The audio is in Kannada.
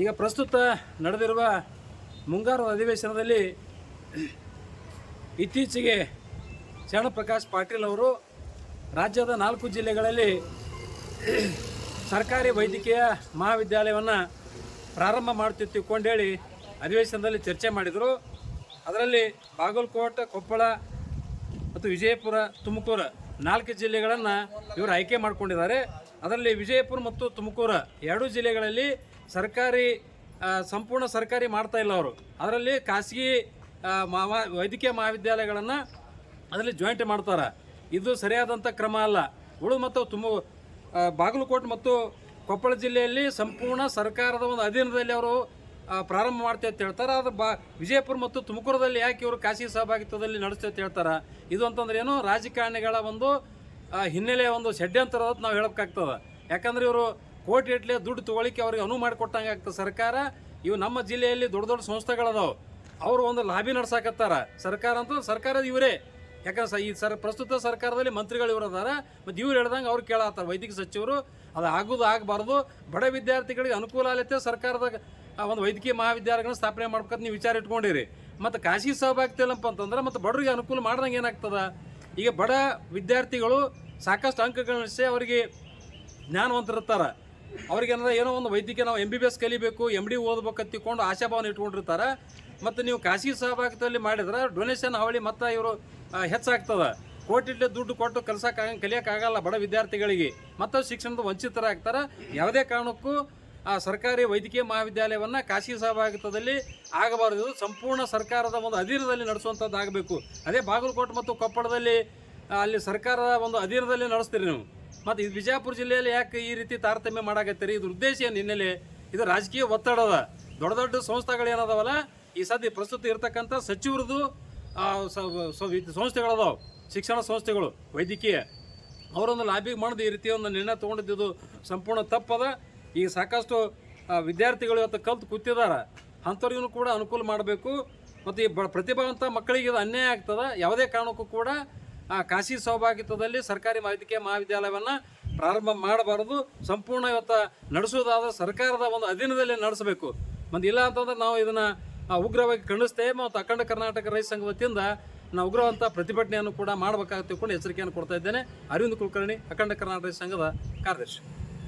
ಈಗ ಪ್ರಸ್ತುತ ನಡೆದಿರುವ ಮುಂಗಾರು ಅಧಿವೇಶನದಲ್ಲಿ ಇತ್ತೀಚೆಗೆ ಶರಣಪ್ರಕಾಶ್ ಪಾಟೀಲ್ ಅವರು ರಾಜ್ಯದ ನಾಲ್ಕು ಜಿಲ್ಲೆಗಳಲ್ಲಿ ಸರ್ಕಾರಿ ವೈದ್ಯಕೀಯ ಮಹಾವಿದ್ಯಾಲಯವನ್ನು ಪ್ರಾರಂಭ ಮಾಡ್ತಿತ್ತು ಕೊಂಡೇಳಿ ಅಧಿವೇಶನದಲ್ಲಿ ಚರ್ಚೆ ಮಾಡಿದರು. ಅದರಲ್ಲಿ ಬಾಗಲಕೋಟೆ, ಕೊಪ್ಪಳ ಮತ್ತು ವಿಜಯಪುರ, ತುಮಕೂರು ನಾಲ್ಕು ಜಿಲ್ಲೆಗಳನ್ನು ಇವರು ಆಯ್ಕೆ ಮಾಡಿಕೊಂಡಿದ್ದಾರೆ. ಅದರಲ್ಲಿ ವಿಜಯಪುರ ಮತ್ತು ತುಮಕೂರು ಎರಡೂ ಜಿಲ್ಲೆಗಳಲ್ಲಿ ಸರ್ಕಾರಿ ಸಂಪೂರ್ಣ ಸರ್ಕಾರಿ ಮಾಡ್ತಾ ಇಲ್ಲ ಅವರು. ಅದರಲ್ಲಿ ಖಾಸಗಿ ಮಾವ, ವೈದ್ಯಕೀಯ ಮಹಾವಿದ್ಯಾಲಯಗಳನ್ನು ಅದರಲ್ಲಿ ಜಾಯಿಂಟ್ ಮಾಡ್ತಾರೆ. ಇದು ಸರಿಯಾದಂಥ ಕ್ರಮ ಅಲ್ಲ. ಉಳು ಮತ್ತು ತುಮ ಬಾಗಲಕೋಟೆ ಮತ್ತು ಕೊಪ್ಪಳ ಜಿಲ್ಲೆಯಲ್ಲಿ ಸಂಪೂರ್ಣ ಸರ್ಕಾರದ ಒಂದು ಅಧೀನದಲ್ಲಿ ಅವರು ಪ್ರಾರಂಭ ಮಾಡ್ತೇವೆ ಅಂತ ಹೇಳ್ತಾರೆ. ಆದರೆ ಬಾ, ವಿಜಯಪುರ ಮತ್ತು ತುಮಕೂರದಲ್ಲಿ ಯಾಕೆ ಇವರು ಖಾಸಗಿ ಸಹಭಾಗಿತ್ವದಲ್ಲಿ ನಡೆಸ್ತೇವೆ ಅಂತ ಹೇಳ್ತಾರೆ? ಇದು ಅಂತಂದ್ರೆ ಏನು ರಾಜಕಾರಣಿಗಳ ಒಂದು ಆ, ಹಿನ್ನೆಲೆಯ ಒಂದು ಷಡ್ಯಂತರ ಅಂತ ನಾವು ಹೇಳಬೇಕಾಗ್ತದೆ. ಯಾಕಂದ್ರೆ ಇವರು ಕೋಟಿ ಇಟ್ಲೆ ದುಡ್ಡು ತೊಗೊಳಿಕ್ಕೆ ಅವ್ರಿಗೆ ಅನುವು ಮಾಡಿಕೊಟ್ಟಂಗೆ ಆಗ್ತದೆ ಸರ್ಕಾರ. ಇವು ನಮ್ಮ ಜಿಲ್ಲೆಯಲ್ಲಿ ದೊಡ್ಡ ದೊಡ್ಡ ಸಂಸ್ಥೆಗಳದಾವೆ. ಅವರು ಒಂದು ಲಾಬಿ ನಡ್ಸಾಕತ್ತಾರ. ಸರ್ಕಾರ ಅಂತ ಸರ್ಕಾರದ ಇವರೇ. ಯಾಕಂದ್ರೆ ಈ ಸರ್ ಪ್ರಸ್ತುತ ಸರ್ಕಾರದಲ್ಲಿ ಮಂತ್ರಿಗಳು ಇವರು ಅದಾರ. ಮತ್ತು ಇವ್ರು ಹೇಳ್ದಂಗೆ ಅವ್ರು ಕೇಳತ್ತಾರ ವೈದ್ಯಕೀಯ ಸಚಿವರು. ಅದು ಆಗೋದು ಆಗಬಾರ್ದು. ಬಡ ವಿದ್ಯಾರ್ಥಿಗಳಿಗೆ ಅನುಕೂಲ ಆಗತ್ತೆ. ಸರ್ಕಾರದ ಒಂದು ವೈದ್ಯಕೀಯ ಮಹಾವಿದ್ಯಾಲಯಗಳನ್ನ ಸ್ಥಾಪನೆ ಮಾಡ್ಬೇಕಂತ ನೀವು ವಿಚಾರ ಇಟ್ಕೊಂಡಿರಿ. ಮತ್ತು ಖಾಸಗಿ ಸಹಭಾಗಿತ್ವ ಅಂತಂದ್ರೆ ಮತ್ತು ಬಡವರಿಗೆ ಅನುಕೂಲ ಮಾಡ್ದಂಗೆ ಏನಾಗ್ತದ? ಈಗ ಬಡ ವಿದ್ಯಾರ್ಥಿಗಳು ಸಾಕಷ್ಟು ಅಂಕಗಳನ್ನ ಗಳಿಸಿ ಅವರಿಗೆ ಜ್ಞಾನವಂತರಿರ್ತಾರೆ ಅವ್ರಿಗೆ ಏನಾರ ಏನೋ ಒಂದು ವೈದ್ಯಕೀಯ ನಾವು ಎಂ ಬಿ ಬಿ ಎಸ್ ಕಲಿಬೇಕು ಎಂ ಡಿ ಓದ್ಬೇಕು ತಿಳ್ಕೊಂಡು ಆಶಾಭಾವನೆ ಇಟ್ಕೊಂಡಿರ್ತಾರೆ. ಮತ್ತು ನೀವು ಖಾಸಗಿ ಸಹಭಾಗಿತ್ವದಲ್ಲಿ ಮಾಡಿದ್ರೆ ಡೊನೇಷನ್ ಅವಳಿ ಮತ್ತು ಇವರು ಹೆಚ್ಚಾಗ್ತದೆ. ಕೋಟಿಟ್ಲೆ ದುಡ್ಡು ಕೊಟ್ಟು ಕಲಿಸೋಕ್ಕಾಗ ಕಲಿಯೋಕ್ಕಾಗಲ್ಲ ಬಡ ವಿದ್ಯಾರ್ಥಿಗಳಿಗೆ. ಮತ್ತು ಶಿಕ್ಷಣದ ವಂಚಿತರಾಗ್ತಾರೆ. ಯಾವುದೇ ಕಾರಣಕ್ಕೂ ಆ ಸರ್ಕಾರಿ ವೈದ್ಯಕೀಯ ಮಹಾವಿದ್ಯಾಲಯವನ್ನು ಖಾಸಗಿ ಸಹಭಾಗಿತ್ವದಲ್ಲಿ ಆಗಬಾರದು. ಸಂಪೂರ್ಣ ಸರ್ಕಾರದ ಒಂದು ಅಧೀನದಲ್ಲಿ ನಡೆಸುವಂಥದ್ದು ಆಗಬೇಕು. ಅದೇ ಬಾಗಲಕೋಟೆ ಮತ್ತು ಕೊಪ್ಪಳದಲ್ಲಿ ಅಲ್ಲಿ ಸರ್ಕಾರದ ಒಂದು ಅಧೀನದಲ್ಲಿ ನಡೆಸ್ತೀರಿ ನೀವು. ಮತ್ತು ಇದು ಬಿಜಾಪುರ ಜಿಲ್ಲೆಯಲ್ಲಿ ಯಾಕೆ ಈ ರೀತಿ ತಾರತಮ್ಯ ಮಾಡಾಕತ್ತೀರಿ? ಇದು ಉದ್ದೇಶ ಏನು ಹಿನ್ನೆಲೆ ಇದು ರಾಜಕೀಯ ಒತ್ತಡದ, ದೊಡ್ಡ ದೊಡ್ಡ ಸಂಸ್ಥೆಗಳು ಏನದವಲ್ಲ? ಈ ಸದ್ಯ ಪ್ರಸ್ತುತ ಇರತಕ್ಕಂಥ ಸಚಿವರದು ಸಂಸ್ಥೆಗಳದಾವೆ, ಶಿಕ್ಷಣ ಸಂಸ್ಥೆಗಳು, ವೈದ್ಯಕೀಯ. ಅವರೊಂದು ಲಾಬಿ ಮಾಡಿದ ಈ ರೀತಿ ಒಂದು ನಿರ್ಣಯ ತೊಗೊಂಡಿದ್ದು ಸಂಪೂರ್ಣ ತಪ್ಪದ. ಈಗ ಸಾಕಷ್ಟು ವಿದ್ಯಾರ್ಥಿಗಳು ಇವತ್ತು ಕಲ್ತು ಕೂತಿದ್ದಾರೆ. ಅಂಥವ್ರಿಗೂ ಕೂಡ ಅನುಕೂಲ ಮಾಡಬೇಕು. ಮತ್ತು ಈ ಬ, ಪ್ರತಿಭಾವಂತ ಮಕ್ಕಳಿಗೆ ಇದು ಅನ್ಯಾಯ ಆಗ್ತದೆ. ಯಾವುದೇ ಕಾರಣಕ್ಕೂ ಕೂಡ, ಆ, ಖಾಸಗಿ ಸಹಭಾಗಿತ್ವದಲ್ಲಿ ಸರ್ಕಾರಿ ವೈದ್ಯಕೀಯ ಮಹಾವಿದ್ಯಾಲಯವನ್ನು ಪ್ರಾರಂಭ ಮಾಡಬಾರದು. ಸಂಪೂರ್ಣ ಇವತ್ತು ನಡೆಸೋದಾದ ಸರ್ಕಾರದ ಒಂದು ಅಧೀನದಲ್ಲಿ ನಡೆಸಬೇಕು. ಮತ್ತು ಇಲ್ಲ ಅಂತಂದ್ರೆ ನಾವು ಇದನ್ನು ಉಗ್ರವಾಗಿ ಖಂಡಿಸ್ತೇವೆ. ಮತ್ತು ಅಖಂಡ ಕರ್ನಾಟಕ ರೈತ ಸಂಘ ವತಿಯಿಂದ ನಾವು ಉಗ್ರವಂತ ಪ್ರತಿಭಟನೆಯನ್ನು ಕೂಡ ಮಾಡಬೇಕಾಗುತ್ತೆ ತಿಳ್ಕೊಂಡು ಎಚ್ಚರಿಕೆಯನ್ನು ಕೊಡ್ತಾ ಇದ್ದೇನೆ. ಅರವಿಂದ್ ಕುಲಕರ್ಣಿ, ಅಖಂಡ ಕರ್ನಾಟಕ ಸಂಘದ ಕಾರ್ಯದರ್ಶಿ.